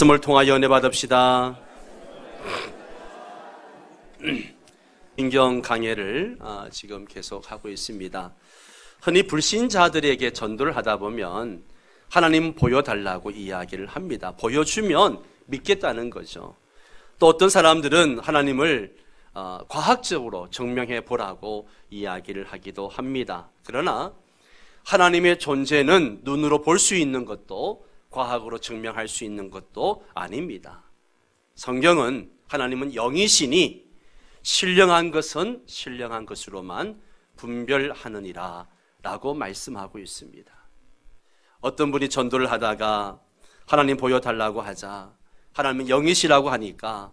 말씀을 통하여 은혜 받읍시다. 인경 강해를 아, 지금 계속 하고 있습니다. 흔히 불신자들에게 전도를 하다 보면 하나님 보여달라고 이야기를 합니다. 보여주면 믿겠다는 거죠. 또 어떤 사람들은 하나님을 어, 과학적으로 증명해 보라고 이야기를 하기도 합니다. 그러나 하나님의 존재는 눈으로 볼 수 있는 것도 과학으로 증명할 수 있는 것도 아닙니다. 성경은 하나님은 영이시니 신령한 것은 신령한 것으로만 분별하느니라 라고 말씀하고 있습니다. 어떤 분이 전도를 하다가 하나님 보여달라고 하자 하나님은 영이시라고 하니까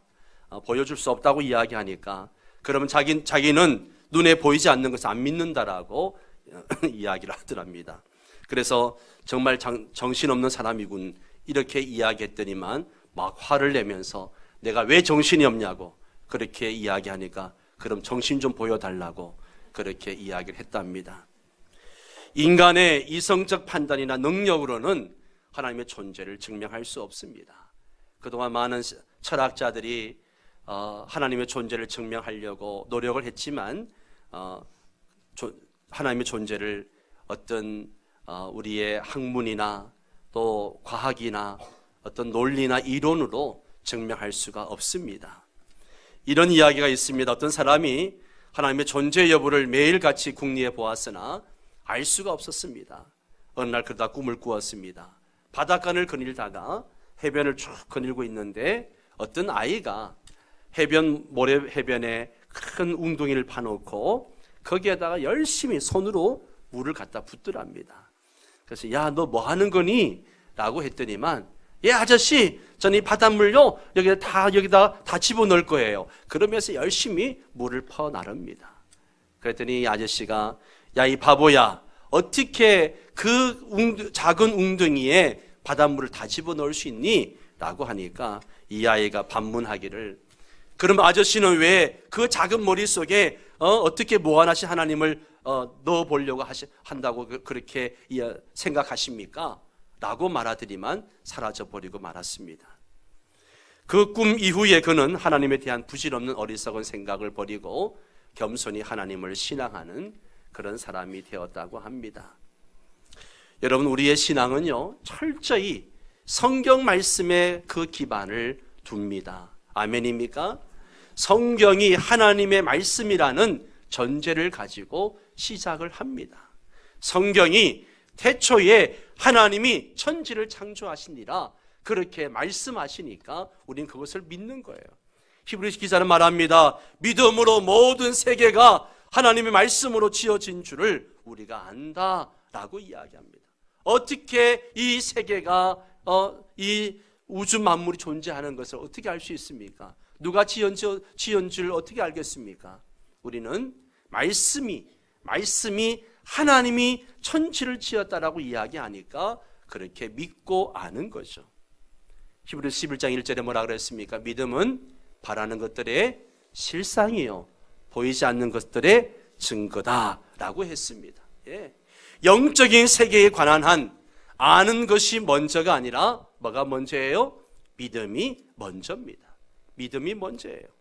어, 보여줄 수 없다고 이야기하니까 그러면 자기, 자기는 눈에 보이지 않는 것을 안 믿는다라고 이야기를 하더랍니다. 그래서 정말 정, 정신없는 사람이군 이렇게 이야기했더니만 막 화를 내면서 내가 왜 정신이 없냐고 그렇게 이야기하니까 그럼 정신 좀 보여달라고 그렇게 이야기를 했답니다. 인간의 이성적 판단이나 능력으로는 하나님의 존재를 증명할 수 없습니다. 그동안 많은 철학자들이 어, 하나님의 존재를 증명하려고 노력을 했지만 어, 하나님의 존재를 어떤 어, 우리의 학문이나 또 과학이나 어떤 논리나 이론으로 증명할 수가 없습니다. 이런 이야기가 있습니다. 어떤 사람이 하나님의 존재 여부를 매일같이 궁리해 보았으나 알 수가 없었습니다. 어느 날 그러다 꿈을 꾸었습니다. 바닷가를 거닐다가 해변을 쭉 거닐고 있는데 어떤 아이가 해변 모래 해변에 큰 웅덩이를 파놓고 거기에다가 열심히 손으로 물을 갖다 붓더랍니다. 그래서 야 너 뭐 하는 거니? 라고 했더니만 예 아저씨 저는 이 바닷물요 여기다 다 여기다 다 집어넣을 거예요. 그러면서 열심히 물을 퍼 나릅니다. 그랬더니 이 아저씨가 야 이 바보야 어떻게 그 웅, 작은 웅덩이에 바닷물을 다 집어넣을 수 있니? 라고 하니까 이 아이가 반문하기를 그럼 아저씨는 왜 그 작은 머릿속에 어, 떻게 무한하신 하나님을 어, 넣어 보려고 한다고 그, 그렇게 생각하십니까? 라고 말하더니만 사라져 버리고 말았습니다. 그 꿈 이후에 그는 하나님에 대한 부질없는 어리석은 생각을 버리고 겸손히 하나님을 신앙하는 그런 사람이 되었다고 합니다. 여러분, 우리의 신앙은요, 철저히 성경 말씀에 그 기반을 둡니다. 아멘입니까? 성경이 하나님의 말씀이라는 전제를 가지고 시작을 합니다. 성경이 태초에 하나님이 천지를 창조하시니라 그렇게 말씀하시니까 우린 그것을 믿는 거예요. 히브리서 기자는 말합니다. 믿음으로 모든 세계가 하나님의 말씀으로 지어진 줄을 우리가 안다라고 이야기합니다. 어떻게 이 세계가 어, 이 우주 만물이 존재하는 것을 어떻게 알 수 있습니까? 누가 지은 줄 어떻게 알겠습니까? 우리는 말씀이, 말씀이 하나님이 천지를 지었다라고 이야기하니까 그렇게 믿고 아는 거죠. 히브리 11장 1절에 뭐라 그랬습니까? 믿음은 바라는 것들의 실상이요. 보이지 않는 것들의 증거다라고 했습니다. 예. 영적인 세계에 관한 한 아는 것이 먼저가 아니라 뭐가 먼저예요? 믿음이 먼저입니다. 믿음이 먼저예요.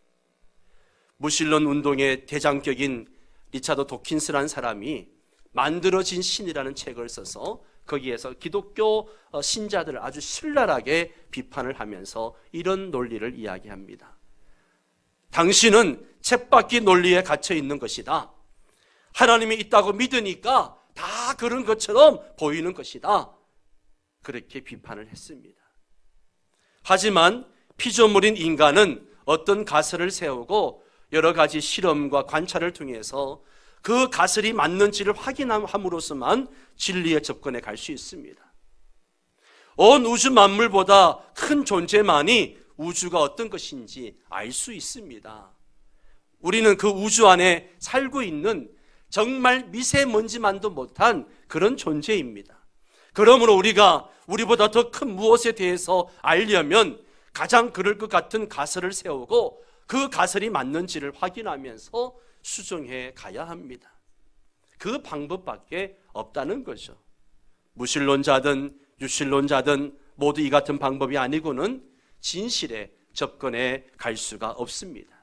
무신론 운동의 대장격인 리차드 도킨스라는 사람이 만들어진 신이라는 책을 써서 거기에서 기독교 어, 신자들을 아주 신랄하게 비판을 하면서 이런 논리를 이야기합니다. 당신은 쳇바퀴 논리에 갇혀 있는 것이다. 하나님이 있다고 믿으니까 다 그런 것처럼 보이는 것이다. 그렇게 비판을 했습니다. 하지만 피조물인 인간은 어떤 가설을 세우고 여러 가지 실험과 관찰을 통해서 그 가설이 맞는지를 확인함으로써만 진리에 접근해 갈 수 있습니다. 온 우주 만물보다 큰 존재만이 우주가 어떤 것인지 알 수 있습니다. 우리는 그 우주 안에 살고 있는 정말 미세먼지만도 못한 그런 존재입니다. 그러므로 우리가 우리보다 더 큰 무엇에 대해서 알려면 가장 그럴 것 같은 가설을 세우고 그 가설이 맞는지를 확인하면서 수정해 가야 합니다. 그 방법밖에 없다는 거죠. 무신론자든 유신론자든 모두 이 같은 방법이 아니고는 진실에 접근해 갈 수가 없습니다.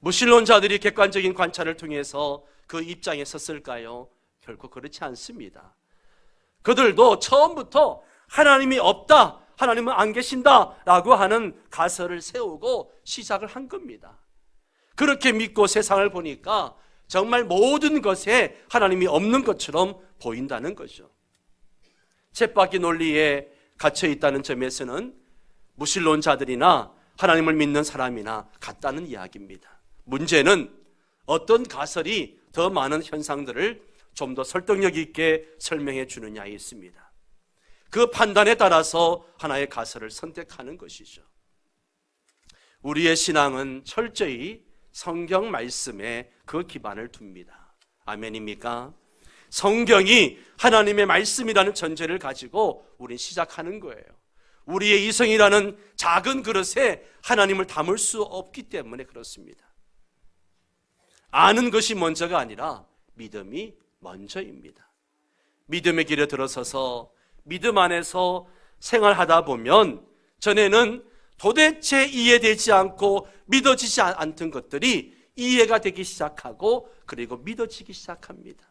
무신론자들이 객관적인 관찰을 통해서 그 입장에 섰을까요? 결코 그렇지 않습니다. 그들도 처음부터 하나님이 없다, 하나님은 안 계신다 라고 하는 가설을 세우고 시작을 한 겁니다. 그렇게 믿고 세상을 보니까 정말 모든 것에 하나님이 없는 것처럼 보인다는 거죠. 쳇바퀴 논리에 갇혀 있다는 점에서는 무신론자들이나 하나님을 믿는 사람이나 같다는 이야기입니다. 문제는 어떤 가설이 더 많은 현상들을 좀 더 설득력 있게 설명해 주느냐에 있습니다. 그 판단에 따라서 하나의 가설을 선택하는 것이죠. 우리의 신앙은 철저히 성경 말씀에 그 기반을 둡니다. 아멘입니까? 성경이 하나님의 말씀이라는 전제를 가지고 우린 시작하는 거예요. 우리의 이성이라는 작은 그릇에 하나님을 담을 수 없기 때문에 그렇습니다. 아는 것이 먼저가 아니라 믿음이 먼저입니다. 믿음의 길에 들어서서 믿음 안에서 생활하다 보면 전에는 도대체 이해되지 않고 믿어지지 않던 것들이 이해가 되기 시작하고 그리고 믿어지기 시작합니다.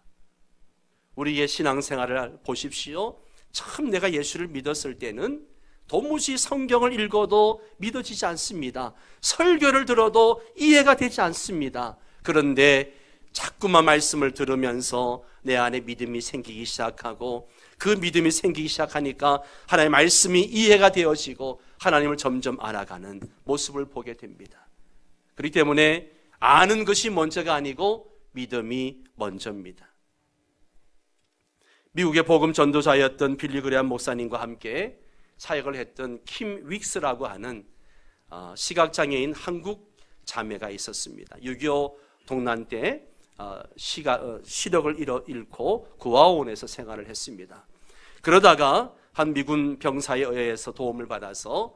우리의 신앙생활을 보십시오. 참 내가 예수를 믿었을 때는 도무지 성경을 읽어도 믿어지지 않습니다. 설교를 들어도 이해가 되지 않습니다. 그런데 자꾸만 말씀을 들으면서 내 안에 믿음이 생기기 시작하고 그 믿음이 생기기 시작하니까 하나님의 말씀이 이해가 되어지고 하나님을 점점 알아가는 모습을 보게 됩니다. 그렇기 때문에 아는 것이 먼저가 아니고 믿음이 먼저입니다. 미국의 복음 전도자였던 빌리 그레한 목사님과 함께 사역을 했던 킴 윅스라고 하는 어, 시각장애인 한국 자매가 있었습니다. 6.25 동란 때 어, 시가, 어, 시력을 잃고 구화원에서 생활을 했습니다. 그러다가 한 미군 병사에 의해서 도움을 받아서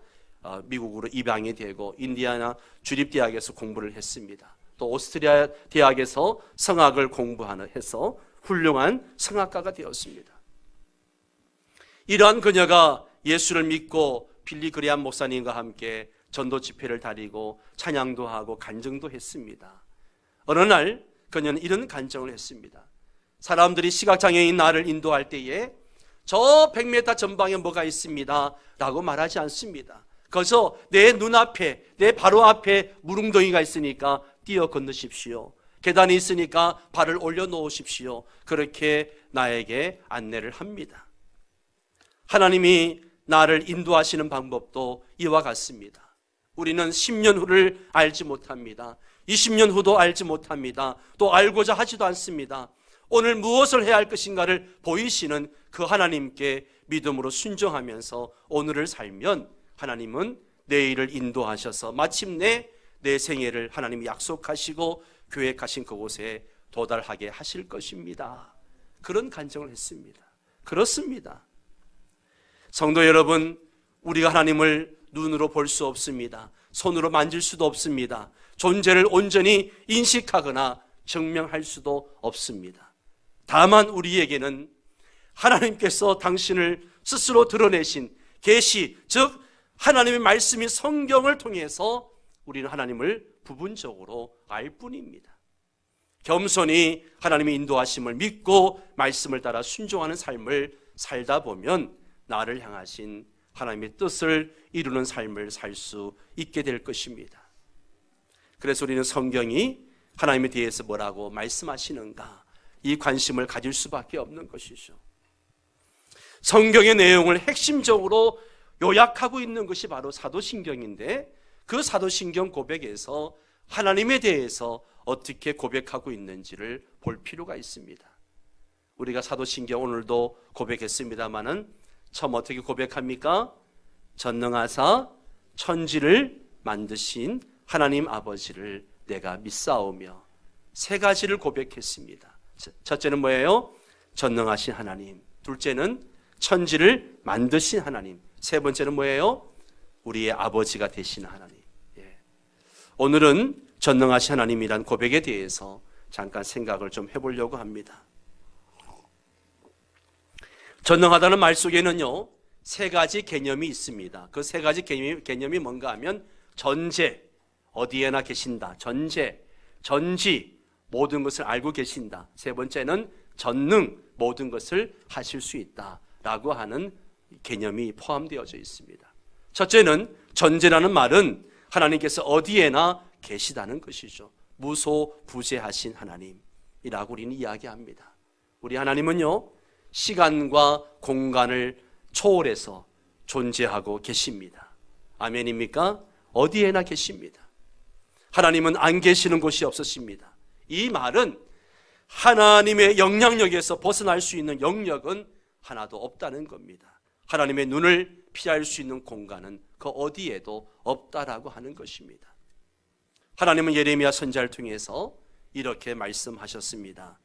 미국으로 입양이 되고 인디아나 주립 대학에서 공부를 했습니다. 또 오스트리아 대학에서 성악을 공부하는 해서 훌륭한 성악가가 되었습니다. 이러한 그녀가 예수를 믿고 빌리 그리안 목사님과 함께 전도 집회를 다니고 찬양도 하고 간증도 했습니다. 어느 날 그녀는 이런 간증을 했습니다. 사람들이 시각장애인 나를 인도할 때에 저 100m 전방에 뭐가 있습니다. 라고 말하지 않습니다. 거기서 내 눈앞에, 내 바로 앞에 무릉덩이가 있으니까 뛰어 건너십시오. 계단이 있으니까 발을 올려놓으십시오. 그렇게 나에게 안내를 합니다. 하나님이 나를 인도하시는 방법도 이와 같습니다. 우리는 10년 후를 알지 못합니다. 20년 후도 알지 못합니다. 또 알고자 하지도 않습니다. 오늘 무엇을 해야 할 것인가를 보이시는 그 하나님께 믿음으로 순종하면서 오늘을 살면 하나님은 내일을 인도하셔서 마침내 내 생애를 하나님이 약속하시고 계획하신 그곳에 도달하게 하실 것입니다. 그런 간증을 했습니다. 그렇습니다. 성도 여러분, 우리가 하나님을 눈으로 볼 수 없습니다. 손으로 만질 수도 없습니다. 존재를 온전히 인식하거나 증명할 수도 없습니다. 다만 우리에게는 하나님께서 당신을 스스로 드러내신 계시, 즉 하나님의 말씀이 성경을 통해서 우리는 하나님을 부분적으로 알 뿐입니다. 겸손히 하나님의 인도하심을 믿고 말씀을 따라 순종하는 삶을 살다 보면 나를 향하신 하나님의 뜻을 이루는 삶을 살 수 있게 될 것입니다. 그래서 우리는 성경이 하나님에 대해서 뭐라고 말씀하시는가 이 관심을 가질 수밖에 없는 것이죠. 성경의 내용을 핵심적으로 요약하고 있는 것이 바로 사도신경인데 그 사도신경 고백에서 하나님에 대해서 어떻게 고백하고 있는지를 볼 필요가 있습니다. 우리가 사도신경 오늘도 고백했습니다마는 처음 어떻게 고백합니까? 전능하사 천지를 만드신 하나님 아버지를 내가 믿사오며 세 가지를 고백했습니다. 첫째는 뭐예요? 전능하신 하나님. 둘째는 천지를 만드신 하나님. 세 번째는 뭐예요? 우리의 아버지가 되신 하나님. 예. 오늘은 전능하신 하나님이란 고백에 대해서 잠깐 생각을 좀 해보려고 합니다. 전능하다는 말 속에는요, 세 가지 개념이 있습니다. 그 세 가지 개념이, 개념이 뭔가 하면 전제, 어디에나 계신다. 전제, 전지, 모든 것을 알고 계신다. 세 번째는 전능, 모든 것을 하실 수 있다. 라고 하는 개념이 포함되어져 있습니다. 첫째는 전제라는 말은 하나님께서 어디에나 계시다는 것이죠. 무소부재하신 하나님이라고 우리는 이야기합니다. 우리 하나님은요, 시간과 공간을 초월해서 존재하고 계십니다. 아멘입니까? 어디에나 계십니다. 하나님은 안 계시는 곳이 없으십니다. 이 말은 하나님의 영향력에서 벗어날 수 있는 영역은 하나도 없다는 겁니다. 하나님의 눈을 피할 수 있는 공간은 그 어디에도 없다라고 하는 것입니다. 하나님은 예레미야 선자를 통해서 이렇게 말씀하셨습니다.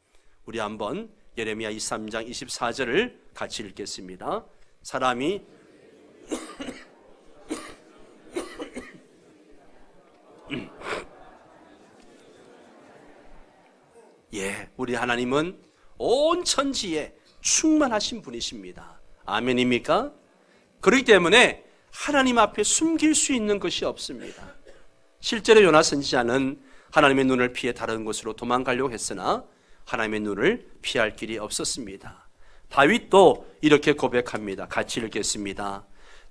우리 한번 예레미야 23장 24절을 같이 읽겠습니다. 사람이 예, 우리 하나님은 온 천지에 충만하신 분이십니다. 아멘입니까? 그렇기 때문에 하나님 앞에 숨길 수 있는 것이 없습니다. 실제로 요나 선지자는 하나님의 눈을 피해 다른 곳으로 도망가려고 했으나 하나님의 눈을 피할 길이 없었습니다. 다윗도 이렇게 고백합니다. 같이 읽겠습니다.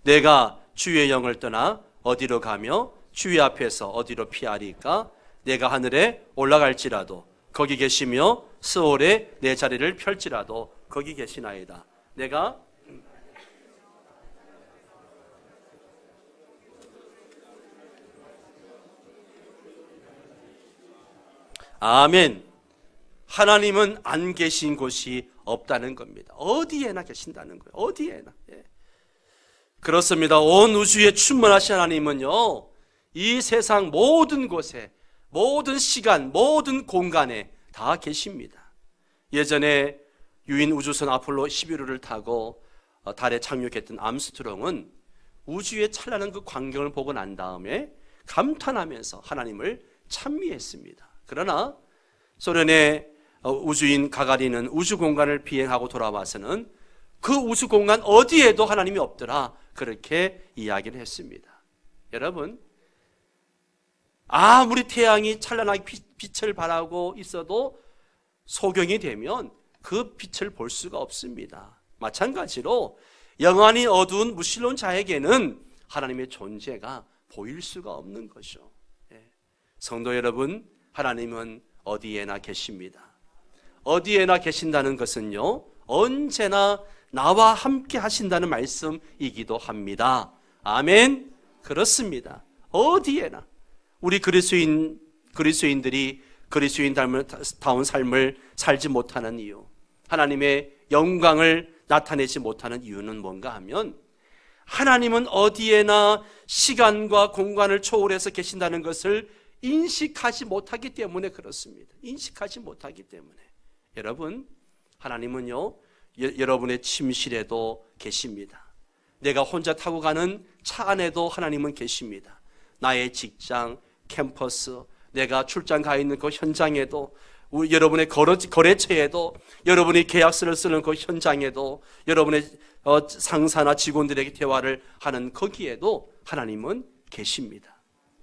내가 주의 영을 떠나 어디로 가며 주의 앞에서 어디로 피하리까? 내가 하늘에 올라갈지라도 거기 계시며 스올에 내 자리를 펼지라도 거기 계시나이다. 내가 아멘. 하나님은 안 계신 곳이 없다는 겁니다. 어디에나 계신다는 거예요. 어디에나. 예. 그렇습니다. 온 우주에 충만하신 하나님은요, 이 세상 모든 곳에, 모든 시간, 모든 공간에 다 계십니다. 예전에 유인 우주선 아폴로 11호를 타고 어, 달에 착륙했던 암스트롱은 우주의 찬란한 그 광경을 보고 난 다음에 감탄하면서 하나님을 찬미했습니다. 그러나 소련의 어, 우주인 가가리는 우주 공간을 비행하고 돌아와서는 그 우주 공간 어디에도 하나님이 없더라. 그렇게 이야기를 했습니다. 여러분, 아무리 태양이 찬란하게 빛을 발하고 있어도 소경이 되면 그 빛을 볼 수가 없습니다. 마찬가지로 영원히 어두운 무신론 자에게는 하나님의 존재가 보일 수가 없는 것이죠. 예. 성도 여러분, 하나님은 어디에나 계십니다. 어디에나 계신다는 것은요, 언제나 나와 함께 하신다는 말씀이기도 합니다. 아멘. 그렇습니다. 어디에나 우리 그리스도인 그리스도인들이 그리스도인다운 삶을 살지 못하는 이유, 하나님의 영광을 나타내지 못하는 이유는 뭔가 하면 하나님은 어디에나 시간과 공간을 초월해서 계신다는 것을 인식하지 못하기 때문에 그렇습니다. 인식하지 못하기 때문에. 여러분, 하나님은요, 여러분의 침실에도 계십니다. 내가 혼자 타고 가는 차 안에도 하나님은 계십니다. 나의 직장, 캠퍼스, 내가 출장 가 있는 그 현장에도 여러분의 거래처에도 여러분이 계약서를 쓰는 그 현장에도 여러분의 어, 상사나 직원들에게 대화를 하는 거기에도 하나님은 계십니다.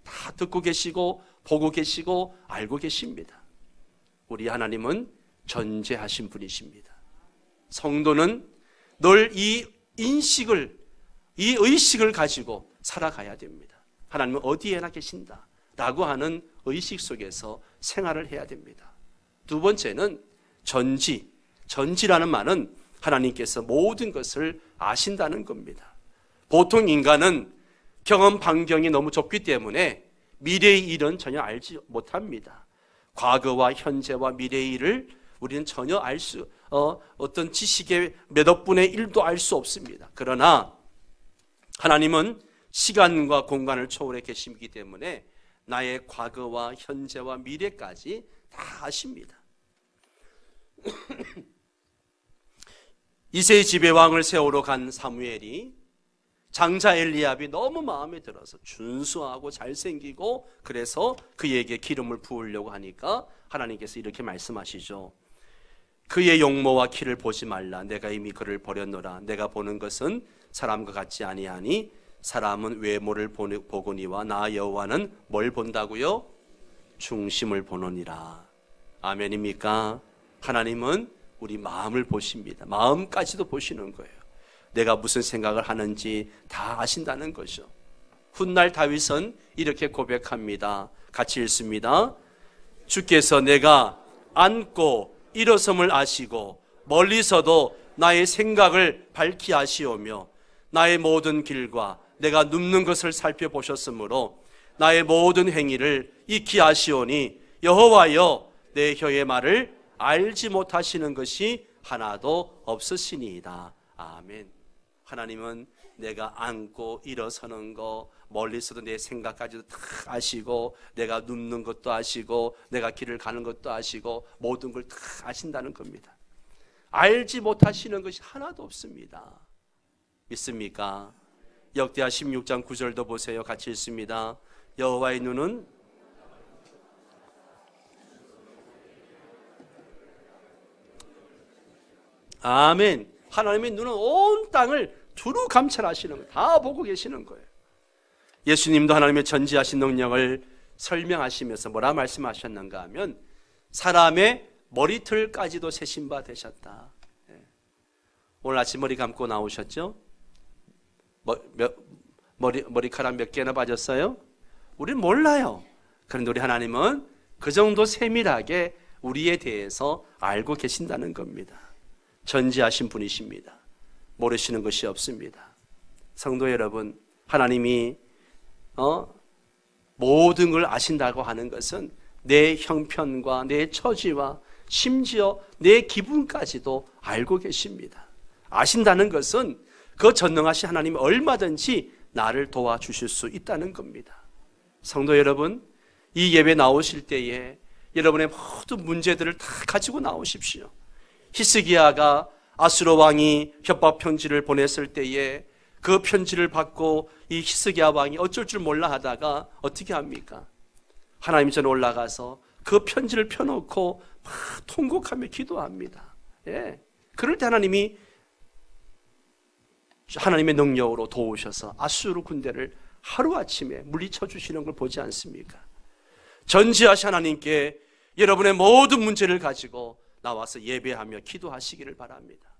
다 듣고 계시고 보고 계시고 알고 계십니다. 우리 하나님은 전제하신 분이십니다. 성도는 늘 이 인식을, 이 의식을 가지고 살아가야 됩니다. 하나님은 어디에나 계신다. 라고 하는 의식 속에서 생활을 해야 됩니다. 두 번째는 전지. 전지라는 말은 하나님께서 모든 것을 아신다는 겁니다. 보통 인간은 경험 반경이 너무 좁기 때문에 미래의 일은 전혀 알지 못합니다. 과거와 현재와 미래의 일을 우리는 전혀 알 수, 어, 어떤 지식의 몇 억분의 1도 알 수 없습니다. 그러나 하나님은 시간과 공간을 초월해 계시기 때문에 나의 과거와 현재와 미래까지 다 아십니다. 이세의 지배 왕을 세우러 간 사무엘이 장자 엘리압이 너무 마음에 들어서 준수하고 잘생기고 그래서 그에게 기름을 부으려고 하니까 하나님께서 이렇게 말씀하시죠. 그의 용모와 키를 보지 말라. 내가 이미 그를 버렸노라. 내가 보는 것은 사람과 같지 아니하니 사람은 외모를 보거니와 나 여호와는 뭘 본다고요? 중심을 보느니라. 아멘입니까? 하나님은 우리 마음을 보십니다. 마음까지도 보시는 거예요. 내가 무슨 생각을 하는지 다 아신다는 거죠. 훗날 다윗은 이렇게 고백합니다. 같이 읽습니다. 주께서 내가 앉고 일어섬을 아시고 멀리서도 나의 생각을 밝히 아시오며 나의 모든 길과 내가 눕는 것을 살펴보셨으므로 나의 모든 행위를 익히 아시오니 여호와여 내 혀의 말을 알지 못하시는 것이 하나도 없으시니이다. 아멘. 하나님은 내가 앉고 일어서는 거 멀리서도 내 생각까지도 다 아시고 내가 눕는 것도 아시고 내가 길을 가는 것도 아시고 모든 걸 다 아신다는 겁니다. 알지 못하시는 것이 하나도 없습니다. 믿습니까? 역대하 16장 9절도 보세요. 같이 읽습니다. 여호와의 눈은 아멘. 하나님의 눈은 온 땅을 두루 감찰하시는 거예요. 다 보고 계시는 거예요. 예수님도 하나님의 전지하신 능력을 설명하시면서 뭐라 말씀하셨는가 하면 사람의 머리털까지도 세신 바 되셨다. 예. 오늘 아침 머리 감고 나오셨죠? 머리, 머리카락 몇 개나 빠졌어요? 우리는 몰라요. 그런데 우리 하나님은 그 정도 세밀하게 우리에 대해서 알고 계신다는 겁니다. 전지하신 분이십니다. 모르시는 것이 없습니다. 성도 여러분, 하나님이 어? 모든 걸 아신다고 하는 것은 내 형편과 내 처지와 심지어 내 기분까지도 알고 계십니다. 아신다는 것은 그 전능하신 하나님이 얼마든지 나를 도와주실 수 있다는 겁니다. 성도 여러분, 이 예배 나오실 때에 여러분의 모든 문제들을 다 가지고 나오십시오. 히스기야가 아수로 왕이 협박 편지를 보냈을 때에 그 편지를 받고 이 히스기야 왕이 어쩔 줄 몰라 하다가 어떻게 합니까? 하나님 전 올라가서 그 편지를 펴놓고 막 통곡하며 기도합니다. 예. 그럴 때 하나님이 하나님의 능력으로 도우셔서 아수르 군대를 하루아침에 물리쳐 주시는 걸 보지 않습니까? 전지하신 하나님께 여러분의 모든 문제를 가지고 나와서 예배하며 기도하시기를 바랍니다.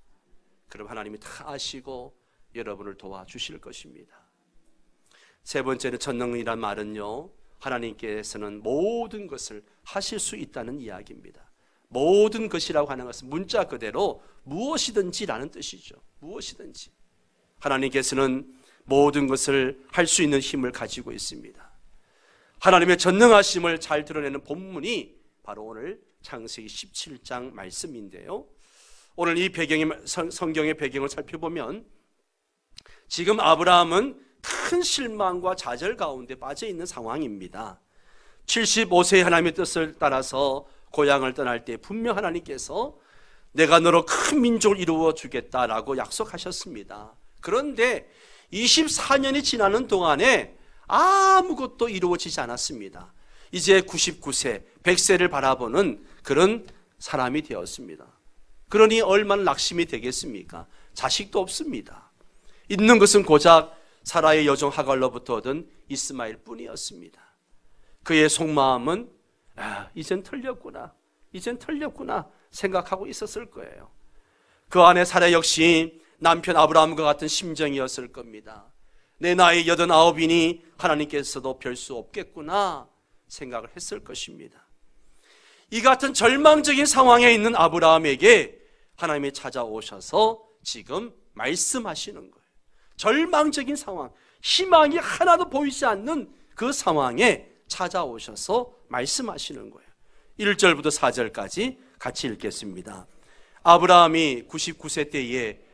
그럼 하나님이 다 아시고 여러분을 도와주실 것입니다. 세 번째는 전능이란 말은요, 하나님께서는 모든 것을 하실 수 있다는 이야기입니다. 모든 것이라고 하는 것은 문자 그대로 무엇이든지라는 뜻이죠. 무엇이든지. 하나님께서는 모든 것을 할 수 있는 힘을 가지고 있습니다. 하나님의 전능하심을 잘 드러내는 본문이 바로 오늘 창세기 17장 말씀인데요. 오늘 이 배경의 성경의 배경을 살펴보면 지금 아브라함은 큰 실망과 좌절 가운데 빠져 있는 상황입니다. 75세의 하나님의 뜻을 따라서 고향을 떠날 때 분명 하나님께서 내가 너로 큰 민족을 이루어 주겠다라고 약속하셨습니다. 그런데 24년이 지나는 동안에 아무것도 이루어지지 않았습니다. 이제 99세, 100세를 바라보는 그런 사람이 되었습니다. 그러니 얼마나 낙심이 되겠습니까? 자식도 없습니다. 있는 것은 고작 사라의 여종 하갈로부터 얻은 이스마엘 뿐이었습니다. 그의 속마음은 아, 이젠 털렸구나. 이젠 털렸구나 생각하고 있었을 거예요. 그 안에 사라 역시 남편 아브라함과 같은 심정이었을 겁니다. 내 나이 여든 아홉이니 하나님께서도 별 수 없겠구나 생각을 했을 것입니다. 이 같은 절망적인 상황에 있는 아브라함에게 하나님이 찾아오셔서 지금 말씀하시는 거예요. 절망적인 상황, 희망이 하나도 보이지 않는 그 상황에 찾아오셔서 말씀하시는 거예요. 1절부터 4절까지 같이 읽겠습니다. 아브라함이 99세 때에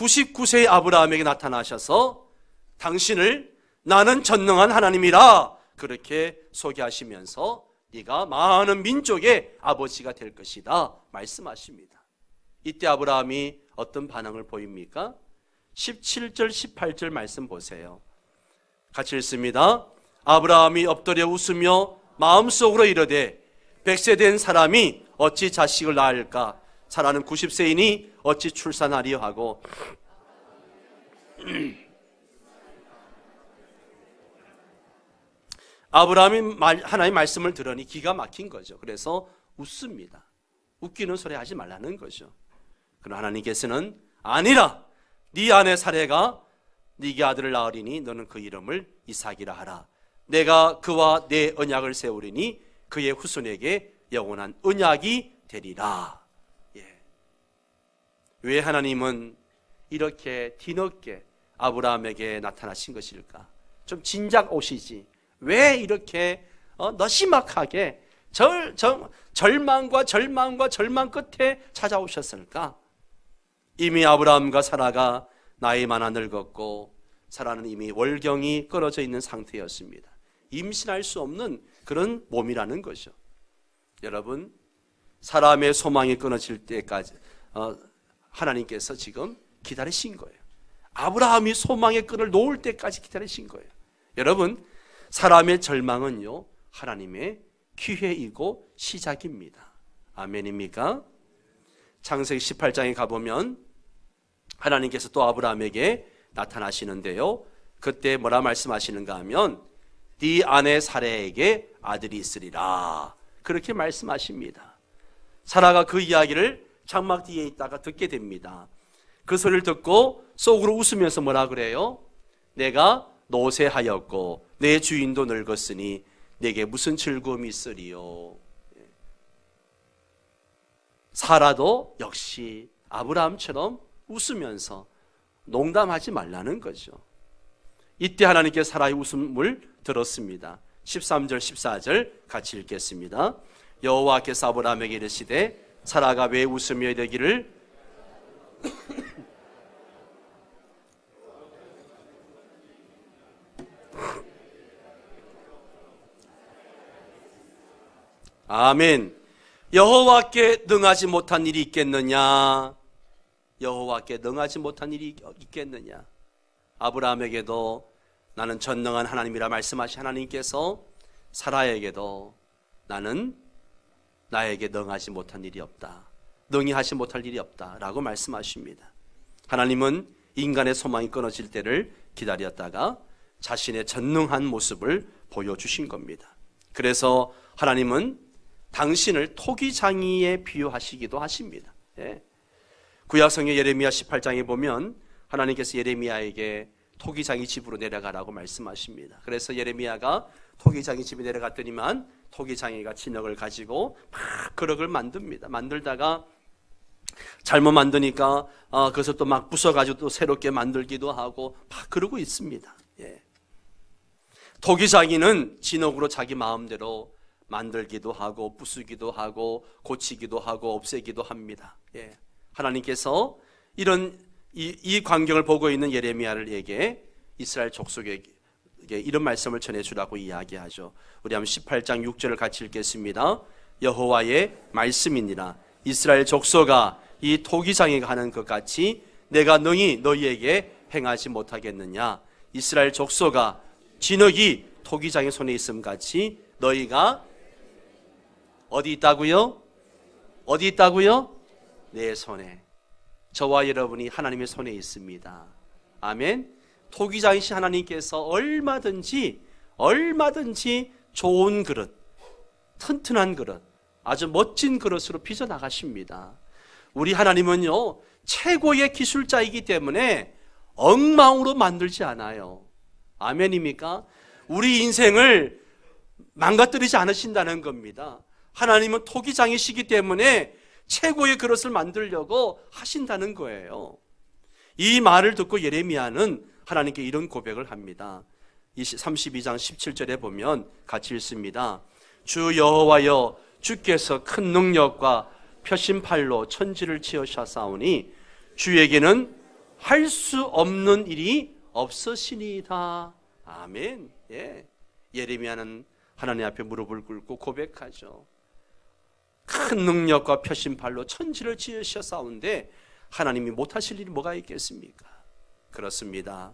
99세의 아브라함에게 나타나셔서 당신을 나는 전능한 하나님이라 그렇게 소개하시면서 네가 많은 민족의 아버지가 될 것이다 말씀하십니다. 이때 아브라함이 어떤 반응을 보입니까? 17절 18절 말씀 보세요. 같이 읽습니다. 아브라함이 엎드려 웃으며 마음속으로 이르되 백세 된 사람이 어찌 자식을 낳을까? 사라는 90세이니 어찌 출산하리요 하고 아브라함이 말, 하나님 말씀을 들으니 기가 막힌 거죠. 그래서 웃습니다. 웃기는 소리 하지 말라는 거죠. 그러나 하나님께서는 아니라 네 아내 사례가 네게 아들을 낳으리니 너는 그 이름을 이삭이라 하라. 내가 그와 내 언약을 세우리니 그의 후손에게 영원한 언약이 되리라. 예. 왜 하나님은 이렇게 뒤늦게 아브라함에게 나타나신 것일까? 좀 진작 오시지. 왜 이렇게 어, 너시막하게 절, 절, 절망과 절망과 절망 끝에 찾아오셨을까? 이미 아브라함과 사라가 나이 많아 늙었고 사라는 이미 월경이 끊어져 있는 상태였습니다. 임신할 수 없는 그런 몸이라는 거죠. 여러분, 사람의 소망이 끊어질 때까지 어, 하나님께서 지금 기다리신 거예요. 아브라함이 소망의 끈을 놓을 때까지 기다리신 거예요. 여러분, 사람의 절망은요, 하나님의 기회이고 시작입니다. 아멘입니까? 창세기 18장에 가보면 하나님께서 또 아브라함에게 나타나시는데요. 그때 뭐라 말씀하시는가 하면 네 아내 사례에게 아들이 있으리라. 그렇게 말씀하십니다. 사라가 그 이야기를 장막 뒤에 있다가 듣게 됩니다. 그 소리를 듣고 속으로 웃으면서 뭐라 그래요? 내가 노쇠하였고 내 주인도 늙었으니 내게 무슨 즐거움이 있으리요. 예. 사라도 역시 아브라함처럼 웃으면서 농담하지 말라는 거죠. 이때 하나님께 사라의 웃음을 들었습니다. 13절 14절 같이 읽겠습니다. 여호와께서 아브라함에게 이르시되 사라가 왜 웃으며 이르기를 아멘. 여호와께 능하지 못한 일이 있겠느냐? 여호와께 능하지 못한 일이 있겠느냐? 아브라함에게도 나는 전능한 하나님이라 말씀하신 하나님께서 사라에게도 나는 나에게 능하지 못한 일이 없다. 능히 하지 못할 일이 없다라고 말씀하십니다. 하나님은 인간의 소망이 끊어질 때를 기다렸다가 자신의 전능한 모습을 보여주신 겁니다. 그래서 하나님은 당신을 토기장이에 비유하시기도 하십니다. 예. 구약성의 예레미야 18장에 보면 하나님께서 예레미야에게 토기장이 집으로 내려가라고 말씀하십니다. 그래서 예레미야가 토기장이 집에 내려갔더니만 토기장이가 진흙을 가지고 막 그릇을 만듭니다. 만들다가 잘못 만드니까 어, 그것을 또막 부숴가지고 또 새롭게 만들기도 하고 막 그러고 있습니다. 예. 토기장이는 진흙으로 자기 마음대로 만들기도 하고 부수기도 하고 고치기도 하고 없애기도 합니다. 예. 하나님께서 이런 이, 이 광경을 보고 있는 예레미야를에게 이스라엘 족속에게 이런 말씀을 전해 주라고 이야기하죠. 우리 한번 18장 6절을 같이 읽겠습니다. 여호와의 말씀이니라 이스라엘 족속아 이 토기장에 가는 것 같이 내가 능히 너희에게 행하지 못하겠느냐 이스라엘 족속아 진흙이 토기장의 손에 있음 같이 너희가 어디 있다고요? 어디 있다고요? 내 손에. 저와 여러분이 하나님의 손에 있습니다. 아멘. 토기장이신 하나님께서 얼마든지 얼마든지 좋은 그릇, 튼튼한 그릇, 아주 멋진 그릇으로 빚어 나가십니다. 우리 하나님은요 최고의 기술자이기 때문에 엉망으로 만들지 않아요. 아멘입니까? 우리 인생을 망가뜨리지 않으신다는 겁니다. 하나님은 토기장이시기 때문에 최고의 그릇을 만들려고 하신다는 거예요. 이 말을 듣고 예레미야는 하나님께 이런 고백을 합니다. 32장 17절에 보면 같이 읽습니다. 주 여호와여 주께서 큰 능력과 표심팔로 천지를 지으셨사오니 주에게는 할 수 없는 일이 없으시니이다. 아멘. 예. 예레미야는 하나님 앞에 무릎을 꿇고 고백하죠. 큰 능력과 표심발로 천지를 지으셔 싸운데 하나님이 못하실 일이 뭐가 있겠습니까? 그렇습니다.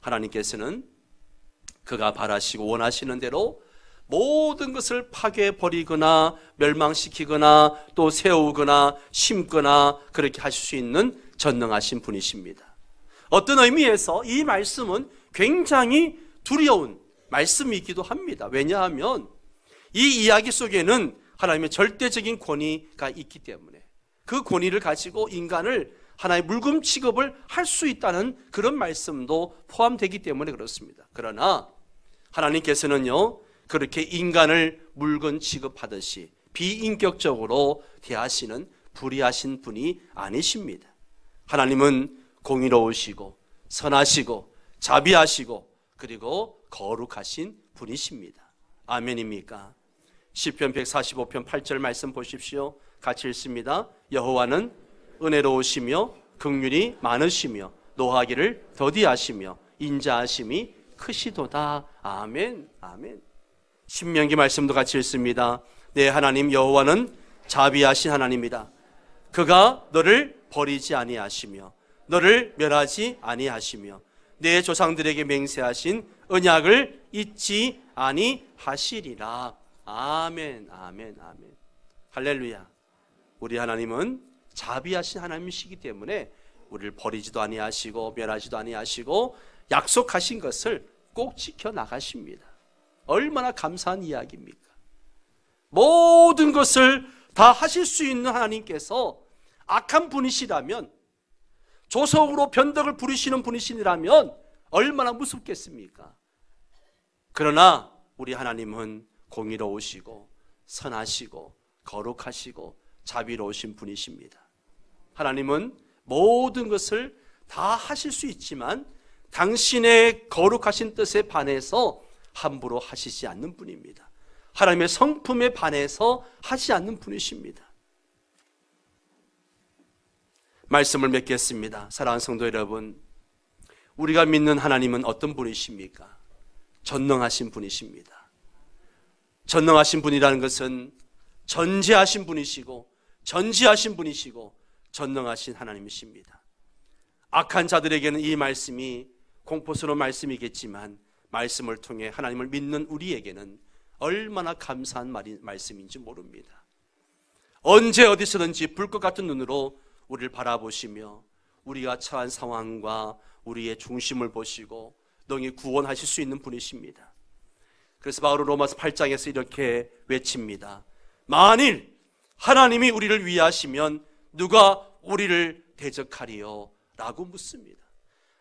하나님께서는 그가 바라시고 원하시는 대로 모든 것을 파괴버리거나 멸망시키거나 또 세우거나 심거나 그렇게 하실 수 있는 전능하신 분이십니다. 어떤 의미에서 이 말씀은 굉장히 두려운 말씀이기도 합니다. 왜냐하면 이 이야기 속에는 하나님의 절대적인 권위가 있기 때문에 그 권위를 가지고 인간을 하나의 물금 취급을 할 수 있다는 그런 말씀도 포함되기 때문에 그렇습니다. 그러나 하나님께서는요, 그렇게 인간을 물건 취급하듯이 비인격적으로 대하시는 불의하신 분이 아니십니다. 하나님은 공의로우시고 선하시고 자비하시고 그리고 거룩하신 분이십니다. 아멘입니까? 시편 145편 8절 말씀 보십시오. 같이 읽습니다. 여호와는 은혜로우시며 극률이 많으시며 노하기를 더디하시며 인자하심이 크시도다. 아멘. 아멘. 신명기 말씀도 같이 읽습니다. 내 하나님 여호와는 자비하신 하나님이다. 그가 너를 버리지 아니하시며 너를 멸하지 아니하시며 내 조상들에게 맹세하신 언약을 잊지 아니하시리라. 아멘. 아멘. 아멘. 할렐루야. 우리 하나님은 자비하신 하나님이시기 때문에 우리를 버리지도 아니하시고 멸하지도 아니하시고 약속하신 것을 꼭 지켜 나가십니다. 얼마나 감사한 이야기입니까? 모든 것을 다 하실 수 있는 하나님께서 악한 분이시라면 조석으로 변덕을 부리시는 분이시라면 얼마나 무섭겠습니까? 그러나 우리 하나님은 공의로우시고 선하시고 거룩하시고 자비로우신 분이십니다. 하나님은 모든 것을 다 하실 수 있지만 당신의 거룩하신 뜻에 반해서 함부로 하시지 않는 분입니다. 하나님의 성품에 반해서 하지 않는 분이십니다. 말씀을 맺겠습니다. 사랑하는 성도 여러분, 우리가 믿는 하나님은 어떤 분이십니까? 전능하신 분이십니다. 전능하신 분이라는 것은 전지하신 분이시고 전지하신 분이시고 전능하신 하나님이십니다. 악한 자들에게는 이 말씀이 공포스러운 말씀이겠지만 말씀을 통해 하나님을 믿는 우리에게는 얼마나 감사한 말이, 말씀인지 모릅니다. 언제 어디서든지 불것 같은 눈으로 우리를 바라보시며 우리가 처한 상황과 우리의 중심을 보시고 능히 구원하실 수 있는 분이십니다. 그래서 바울은 로마서 8장에서 이렇게 외칩니다. 만일 하나님이 우리를 위하시면 누가 우리를 대적하리요? 라고 묻습니다.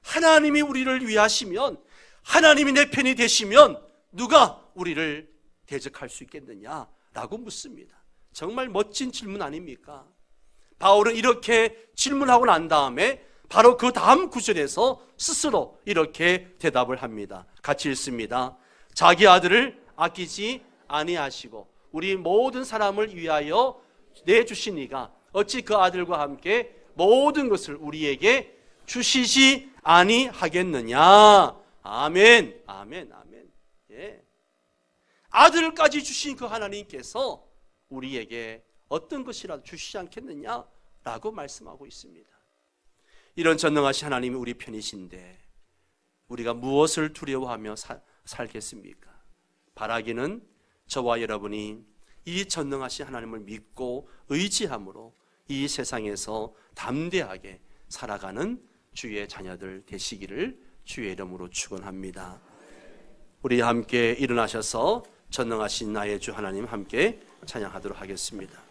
하나님이 우리를 위하시면 하나님이 내 편이 되시면 누가 우리를 대적할 수 있겠느냐? 라고 묻습니다. 정말 멋진 질문 아닙니까? 바울은 이렇게 질문하고 난 다음에 바로 그 다음 구절에서 스스로 이렇게 대답을 합니다. 같이 읽습니다. 자기 아들을 아끼지 아니하시고 우리 모든 사람을 위하여 내주신 이가 어찌 그 아들과 함께 모든 것을 우리에게 주시지 아니하겠느냐. 아멘, 아멘, 아멘. 예. 아들까지 주신 그 하나님께서 우리에게 어떤 것이라도 주시지 않겠느냐라고 말씀하고 있습니다. 이런 전능하신 하나님이 우리 편이신데 우리가 무엇을 두려워하며 사, 살겠습니까? 바라기는 저와 여러분이 이 전능하신 하나님을 믿고 의지함으로 이 세상에서 담대하게 살아가는 주의 자녀들 되시기를 주의 이름으로 축원합니다. 우리 함께 일어나셔서 전능하신 나의 주 하나님 함께 찬양하도록 하겠습니다.